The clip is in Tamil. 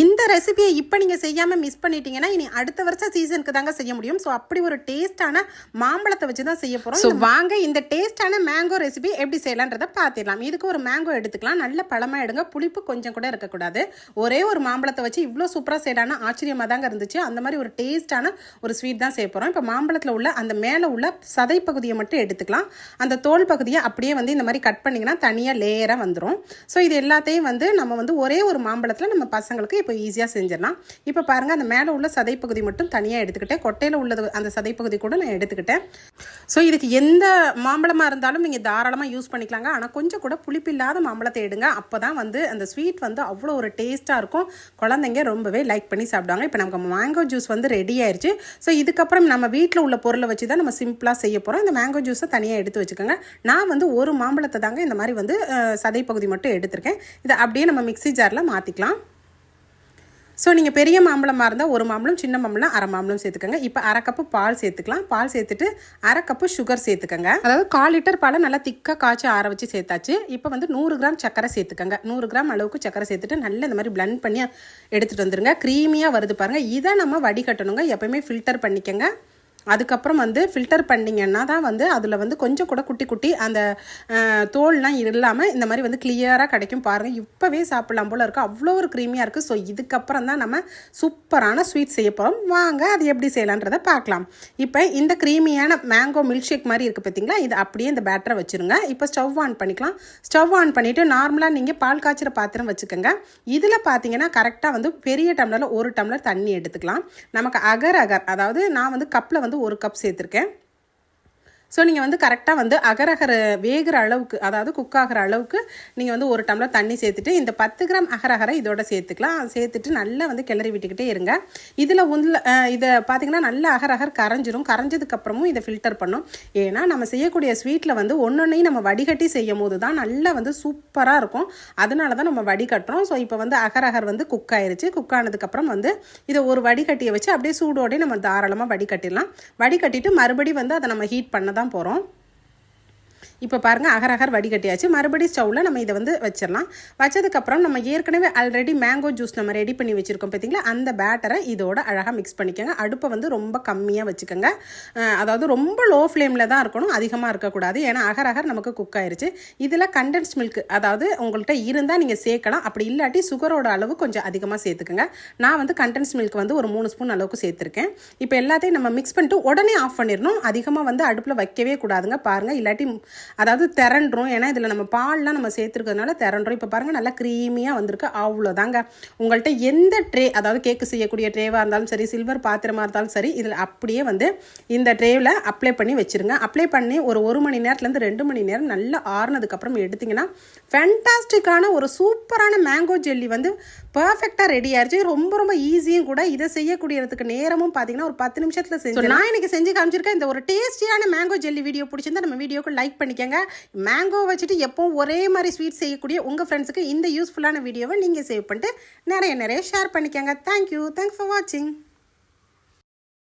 இந்த ரெசிபியை இப்போ நீங்கள் செய்யாமல் மிஸ் பண்ணிட்டீங்கன்னா இனி அடுத்த வருஷம் சீசனுக்கு தாங்க செய்ய முடியும். ஸோ அப்படி ஒரு டேஸ்டான மாம்பழத்தை வச்சு தான் செய்ய போகிறோம் ஸோ வாங்க இந்த டேஸ்டான மேங்கோ ரெசிபி எப்படி செய்யலான்றதை பார்த்துடலாம். இதுக்கு ஒரு மேங்கோ எடுத்துக்கலாம். நல்ல பழமாக எடுங்க. புளிப்பு கொஞ்சம் கூட இருக்கக்கூடாது. ஒரே ஒரு மாம்பழத்தை வச்சு இவ்வளோ சூப்பராக செய்யலான்னு ஆச்சரியமாக தாங்க இருந்துச்சு. அந்த மாதிரி ஒரு டேஸ்டான ஒரு ஸ்வீட் தான் செய்ய போகிறோம் இப்போ மாம்பழத்தில் உள்ள அந்த மேலே உள்ள சதை பகுதியை மட்டும் எடுத்துக்கலாம். அந்த தோல் பகுதியை அப்படியே வந்து இந்த மாதிரி கட் பண்ணிங்கன்னா தனியாக லேயராக வந்துடும் ஸோ இது எல்லாத்தையும் வந்து நம்ம வந்து ஒரே ஒரு மாம்பழத்தில் நம்ம பசங்களுக்கு இப்போ ஈஸியாக செஞ்சிடலாம். இப்போ பாருங்கள் அந்த மேலே உள்ள சதைப்பகுதி மட்டும் தனியாக எடுத்துக்கிட்டேன். கொட்டையில் உள்ளது அந்த சதைப்பகுதி கூட நான் எடுத்துக்கிட்டேன். ஸோ இதுக்கு எந்த மாம்பழமாக இருந்தாலும் நீங்கள் தாராளமாக யூஸ் பண்ணிக்கலாங்க. ஆனால் கொஞ்சம் கூட புளிப்பில்லாத மாம்பழத்தை எடுங்க. அப்போ தான் வந்து அந்த ஸ்வீட் வந்து அவ்வளோ ஒரு டேஸ்ட்டாக இருக்கும். குழந்தைங்க ரொம்பவே லைக் பண்ணி சாப்பிடுவாங்க. இப்போ நமக்கு மேங்கோ ஜூஸ் வந்து ரெடி ஆயிடுச்சு ஸோ இதுக்கப்புறம் நம்ம வீட்டில் உள்ள பொருளை வச்சு தான் நம்ம சிம்பிளாக செய்ய போகிறோம் இந்த மேங்கோ ஜூஸை தனியாக எடுத்து வச்சுக்கோங்க. நான் வந்து ஒரு மாம்பழத்தை தாங்க இந்த மாதிரி வந்து சதைப்பகுதி மட்டும் எடுத்திருக்கேன். இதை அப்படியே நம்ம மிக்ஸி ஜாரில் மாற்றிக்கலாம் ஸோ நீங்கள் பெரிய மாம்பழமாக இருந்தால் ஒரு மாம்பழம் சின்ன மாம்பழம் அரை மாம்பழம் சேர்த்துக்கோங்க. இப்போ அரை கப்பு பால் சேர்த்துக்கலாம். பால் சேர்த்துட்டு அரை கப்பு சுகர் சேர்த்துக்கோங்க. அதாவது கால் லிட்டர் பாலை நல்லா திக்காக காய்ச்சி ஆற வச்சு சேர்த்தாச்சு. இப்போ வந்து நூறு கிராம் சக்கரை சேர்த்துக்கோங்க. நூறு கிராம் அளவுக்கு சக்கரை சேர்த்துட்டு நல்லா இந்த மாதிரி பிளண்ட் பண்ணி எடுத்துகிட்டு வந்துருங்க. க்ரீமியாக வருது பாருங்கள் இதை நம்ம வடிகட்டணுங்க. எப்பயுமே ஃபில்டர் பண்ணிக்கோங்க. அதுக்கப்புறம் வந்து ஃபில்டர் பண்ணிங்கன்னா தான் வந்து அதில் வந்து கொஞ்சம் கூட குட்டி குட்டி அந்த தோல்லாம் இல்லாமல் இந்த மாதிரி வந்து கிளியராக கிடைக்கும் பாருங்கள் இப்போவே சாப்பிட்லாம் போல் இருக்குது அவ்வளோ ஒரு க்ரீமியாக இருக்குது ஸோ இதுக்கப்புறம் தான் நம்ம சூப்பரான ஸ்வீட் செய்ய போகிறோம் வாங்க அது எப்படி செய்யலான்றதை பார்க்கலாம். இப்போ இந்த க்ரீமியான மேங்கோ மில்க் ஷேக் மாதிரி இருக்குது பார்த்தீங்களா இது அப்படியே இந்த பேட்டரை வச்சுருங்க. இப்போ ஸ்டவ் ஆன் பண்ணிக்கலாம். ஸ்டவ் ஆன் பண்ணிவிட்டு நார்மலாக நீங்கள் பால் காய்ச்சிற பாத்திரம் வச்சுக்கோங்க. இதில் பார்த்தீங்கன்னா கரெக்டாக வந்து பெரிய டம்ளரில் ஒரு டம்ளர் தண்ணி எடுத்துக்கலாம். நமக்கு அகர் அகர் அதாவது நான் வந்து கப்பில் வந்து ஒரு கப் சேர்த்துருக்கேன். ஸோ நீங்கள் வந்து கரெக்டாக வந்து அகரகர வேகிற அளவுக்கு அதாவது குக் ஆகிற அளவுக்கு நீங்கள் வந்து ஒரு டம்ளர் தண்ணி சேர்த்துட்டு இந்த பத்து கிராம் அகரகரை இதோட சேர்த்துக்கலாம். சேர்த்துட்டு நல்லா வந்து கிளறி விட்டுக்கிட்டே இருங்க. இதில் உள்ள இதை பார்த்தீங்கன்னா நல்ல அகரகர் கரைஞ்சிரும். கரைஞ்சதுக்கப்புறமும் இதை ஃபில்டர் பண்ணும். ஏன்னா நம்ம செய்யக்கூடிய ஸ்வீட்டில் வந்து ஒன்றொன்னையும் நம்ம வடிகட்டி செய்யும் போது தான் நல்லா வந்து சூப்பராக இருக்கும். அதனால தான் நம்ம வடிகட்டுறோம். ஸோ இப்போ வந்து அகரகர் வந்து குக் ஆயிருச்சு. குக் ஆனதுக்கப்புறம் வந்து இதை ஒரு வடிகட்டியை வச்சு அப்படியே சூடோடே நம்ம தாராளமாக வடிகட்டிடலாம். வடிகட்டிட்டு மறுபடி வந்து அதை நம்ம ஹீட் பண்ண தான் போகிறோம் இப்போ பாருங்கள் அகரகர் வடிகட்டியாச்சு. மறுபடி ஸ்டவ்வில் நம்ம இதை வந்து வச்சிடலாம். வச்சதுக்கப்புறம் நம்ம ஏற்கனவே ஆல்ரெடி மேங்கோ ஜூஸ் நம்ம ரெடி பண்ணி வச்சுருக்கோம் பார்த்தீங்களா அந்த பேட்டரை இதோட அழகாக மிக்ஸ் பண்ணிக்கோங்க. அடுப்பை வந்து ரொம்ப கம்மியாக வச்சுக்கோங்க. அதாவது ரொம்ப லோ ஃப்ளேமில் தான் இருக்கணும். அதிகமாக இருக்கக்கூடாது. ஏன்னா அகரகர் நமக்கு குக் ஆயிடுச்சு இதில் கண்டென்ஸ் மில்க் அதாவது உங்கள்கிட்ட இருந்தால் நீங்கள் சேர்க்கலாம். அப்படி இல்லாட்டி சுகரோட அளவு கொஞ்சம் அதிகமாக சேர்த்துக்கோங்க. நான் வந்து கண்டென்ஸ் மில்க் வந்து ஒரு மூணு ஸ்பூன் அளவுக்கு சேர்த்துருக்கேன். இப்போ எல்லாத்தையும் நம்ம மிக்ஸ் பண்ணிட்டு உடனே ஆஃப் பண்ணிடணும். அதிகமாக வந்து அடுப்பில் வைக்கவே கூடாதுங்க. பாருங்கள் இல்லாட்டி அதாவது திரண்டுரும் ஏன்னா இதில் நம்ம பால்லாம் நம்ம சேர்த்துருக்கிறதுனால திரண்டுரும் இப்போ பாருங்கள் நல்லா க்ரீமியாக வந்திருக்கு. அவ்வளோதாங்க உங்கள்கிட்ட எந்த ட்ரே அதாவது கேக்கு செய்யக்கூடிய ட்ரேவாக இருந்தாலும் சரி சில்வர் பாத்திரமாக இருந்தாலும் சரி இதில் அப்படியே வந்து இந்த ட்ரேவில் அப்ளை பண்ணி வச்சுருங்க. அப்ளை பண்ணி ஒரு ஒரு மணி நேரத்துலேருந்து ரெண்டு மணி நேரம் நல்லா ஆறுனதுக்கப்புறம் எடுத்திங்கன்னா ஃபேண்டாஸ்டிக்கான ஒரு சூப்பரான மேங்கோ ஜெல்லி வந்து பர்ஃபெக்டாக ரெடி ஆயிடுச்சு ரொம்ப ரொம்ப ஈஸியும் கூட இதை செய்யக்கூடியதுக்கு நேரமும் பார்த்தீங்கன்னா ஒரு பத்து நிமிஷத்தில் செஞ்சு நான் இன்னைக்கு செஞ்சு காமிச்சிருக்கேன். இந்த ஒரு டேஸ்டியான மேங்கோ ஜெல்லி வீடியோ பிடிச்சிருந்தா நம்ம வீடியோக்கு லைக் பண்ணிக்கோங்க மேங்கோ வச்சுட்டு எப்போவும் ஒரே மாதிரி ஸ்வீட் செய்யக்கூடிய உங்கள் ஃப்ரெண்ட்ஸுக்கு இந்த யூஸ்ஃபுல்லான வீடியோவை நீங்கள் சேவ் பண்ணிட்டு நிறைய நிறைய ஷேர் பண்ணிக்கோங்க. தேங்க்யூ தேங்க்ஸ் ஃபார் வாட்சிங்